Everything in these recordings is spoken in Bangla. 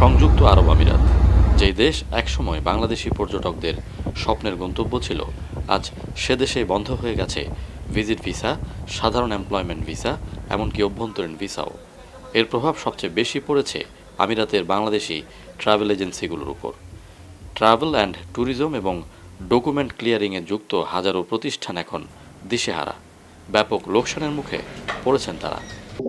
সংযুক্ত আরব আমিরাত, যেই দেশ একসময় বাংলাদেশি পর্যটকদের স্বপ্নের গন্তব্য ছিল, আজ সে দেশে বন্ধ হয়ে গেছে ভিজিট ভিসা, সাধারণ এমপ্লয়মেন্ট ভিসা, এমনকি অভ্যন্তরীণ ভিসাও। এর প্রভাব সবচেয়ে বেশি পড়েছে আমিরাতের বাংলাদেশি ট্রাভেল এজেন্সিগুলোর উপর। ট্রাভেল অ্যান্ড ট্যুরিজম এবং ডকুমেন্ট ক্লিয়ারিংয়ে যুক্ত হাজারো প্রতিষ্ঠান এখন দিশেহারা। ব্যাপক লোকসানের মুখে পড়েছেন তারা।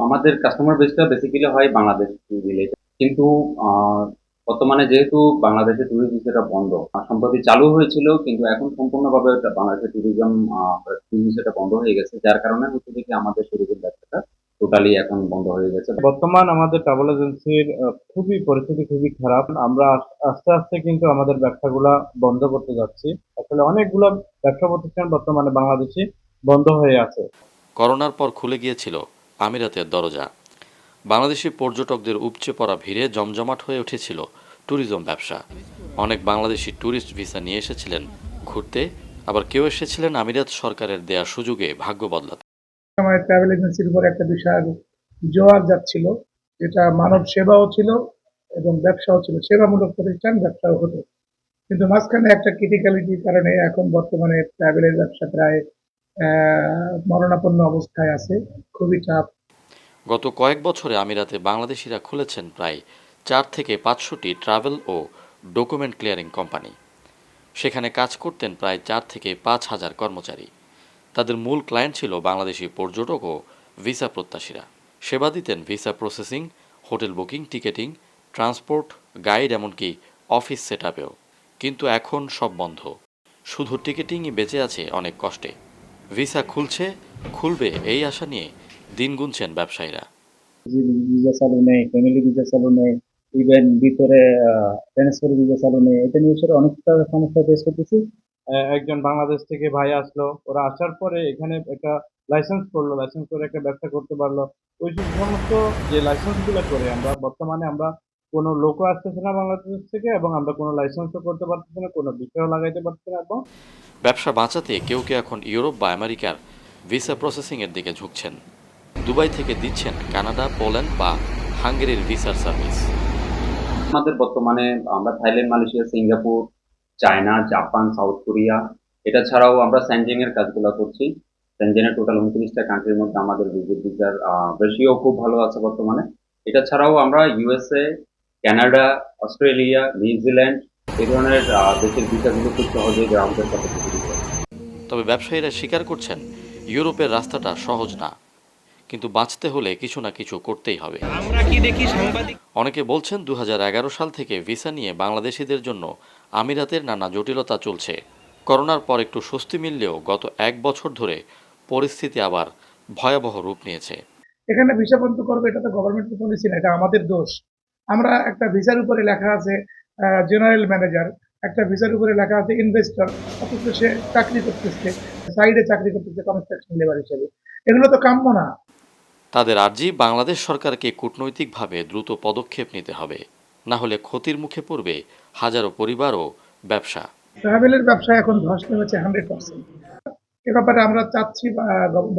আমাদের কাস্টমার বেসটা বেসিক্যালি হয় বাংলাদেশ রিলেটেড কিন্তু আহ, বর্তমানে যেহেতু বাংলাদেশের ট্যুরিজম ভিসাটা বন্ধ সম্প্রতি চালু হয়েছিল কিন্তু এখন সম্পূর্ণভাবে ওটা বাংলাদেশের ট্যুরিজম ভিসাটা বন্ধ হয়ে গেছে। যার কারণে হচ্ছে যে আমাদের ট্যুরিজম ব্যবসাটা টোটালি এখন বন্ধ হয়ে গেছে। বর্তমান আমাদের ট্রাভেল এজেন্সির আহ, খুবই পরিস্থিতি খুবই খারাপ। আমরা আস্তে আস্তে কিন্তু আমাদের ব্যবসাগুলা বন্ধ করতে যাচ্ছি। আসলে অনেকগুলো ব্যবসা প্রতিষ্ঠান বর্তমানে বাংলাদেশে বন্ধ হয়ে আছে। করোনার পর খুলে গিয়েছিল আমিরাতের দরজা। বাংলাদেশি পর্যটকদের উপচে পড়া ভিড়ে জমজমাট হয়ে উঠেছিল ট্যুরিজম ব্যবসা। অনেক বাংলাদেশি ট্যুরিস্ট ভিসা নিয়ে এসেছিলেন ঘুরতে, আবার কেউ এসেছিলেন আমিরাত সরকারের দেয়া সুযোগে ভাগ্য বদলাতে। আমার ট্রাভেল এজেন্সির উপর একটা বিশাল জোয়ার যাচ্ছিল, যেটা মানব সেবাও ছিল এবং ব্যবসাও ছিল। সেবামূলক প্রতিষ্ঠান, ব্যবসাও হতো। কিন্তু মাঝখানে একটা ক্রিটিক্যালিটির কারণে এখন বর্তমানে ট্রাভেলের ব্যবসা প্রায় মরণাপন্ন অবস্থায় আছে। খুবই চাপ গত কয়েক বছরে আমিরাতে বাংলাদেশিরা খুলেছেন প্রায় চার থেকে পাঁচশোটি ট্রাভেল ও ডকুমেন্ট ক্লিয়ারিং কোম্পানি। সেখানে কাজ করতেন প্রায় চার থেকে পাঁচ হাজার কর্মচারী। তাদের মূল ক্লায়েন্ট ছিল বাংলাদেশি পর্যটক ও ভিসা প্রত্যাশীরা। সেবা দিতেন visa processing, hotel booking, ticketing, transport, guide এমনকি অফিস সেট কিন্তু এখন সব বন্ধ। শুধু টিকেটিংই বেঁচে আছে অনেক কষ্টে। ভিসা খুলছে, খুলবে এই আশা নিয়ে দিন গুনছেন ব্যবসায়ীরা। ভিসা চালু নেই ফ্যামিলি ভিসা চালু নেই ইভেন ভিতরে ট্রান্সফার ভিসা চালু নেই এটা নিয়ে সেটা অনেকটা সমস্যা ফেস করতেছি। একজন বাংলাদেশ থেকে ভাই আসলো ওরা আসার পরে এখানে একটা লাইসেন্স করল লাইসেন্স করে একটা ব্যবসা করতে পারল। ওই সমস্ত যে লাইসেন্সগুলো করে আমরা বর্তমানে আমরা কোনো লোকও আসতেছে না বাংলাদেশ থেকে এবং আমরা কোনো লাইসেন্সও করতে পারতেছি না কোনো বিষয়ও লাগাইতে পারতেছি না এবং ব্যবসা বাঁচাতে কেউ কেউ এখন ইউরোপ বা আমেরিকার ভিসা প্রসেসিংয়ের দিকে ঝুঁকছেন? দুবাই থেকে দিচ্ছেন কানাডা পোল্যান্ড বা হাঙ্গেরির ভিসার সার্ভিস। আমাদের বর্তমানে আমরা Thailand Malaysia Singapore China Japan South Korea এটা ছাড়াও আমরা স্যানজেং এর কাজগুলো করছি। স্যানজেনের টোটাল উনত্রিশটা কান্ট্রির মধ্যে আমাদের ভিজিট ভিসার রেশিও খুব ভালো আছে বর্তমানে। এটা ছাড়াও আমরা ইউএসএ কানাডা অস্ট্রেলিয়া নিউজিল্যান্ড এই ধরনের দেশের ভিসাগুলো খুব সহজেই গ্রাহকদের পারি। তবে ব্যবসায়ীরা স্বীকার করছেন ইউরোপের রাস্তাটা সহজ না। কিন্তু বাঁচতে হলে কিছু না কিছু করতেই হবে। আমরা কি দেখি সাংবাদিক? অনেকে বলছেন দু হাজার এগারো সাল থেকে ভিসা নিয়ে বাংলাদেশিদের জন্য আমিরাতের নানা জটিলতা চলছে। করোনার পর একটু স্বস্তি মিললেও গত এক বছর ধরে পরিস্থিতি আবার ভয়াবহ রূপ নিয়েছে। এখানে ভিসা বন্ধ করবে এটা তো গভর্নমেন্টের পলিসি না এটা আমাদের দোষ। আমরা একটা ভিসার উপরে লেখা আছে জেনারেল ম্যানেজার একটা ভিসার উপরে লেখা আছে ইনভেস্টর অথচ সে চাকরি করতেছে সাইডে চাকরি করতেছে কনস্ট্রাকশন লেবার হিসেবে। এগুলো তো কাম্য না। তাদের আর্জি বাংলাদেশ সরকারকে কূটনৈতিকভাবে দ্রুত পদক্ষেপ নিতে হবে। না হলে ক্ষতির মুখে পড়বে হাজারো পরিবার ও ব্যবসা। ট্রাভেলের ব্যবসা এখন ধস নেমেছে হান্ড্রেড পার্সেন্ট এ ব্যাপারে আমরা চাচ্ছি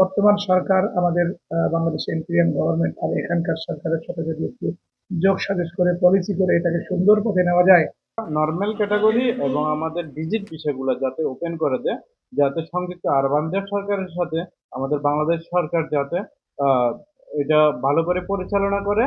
বর্তমান সরকার আমাদের বাংলাদেশ ইন্ডিয়ান গভর্নমেন্ট আর এখানকার সরকারের সাথে যদি একটু যোগ সাজেশ করে পলিসি করে এটাকে সুন্দর পথে নেওয়া যায়। নর্মাল ক্যাটাগরি এবং আমাদের ভিজিট বিষয়গুলো যাতে ওপেন করে দেয় যাতে সংযুক্ত আরবান সরকারের সাথে আমাদের বাংলাদেশ সরকার যাতে এটা ভালো করে পরিচালনা করে।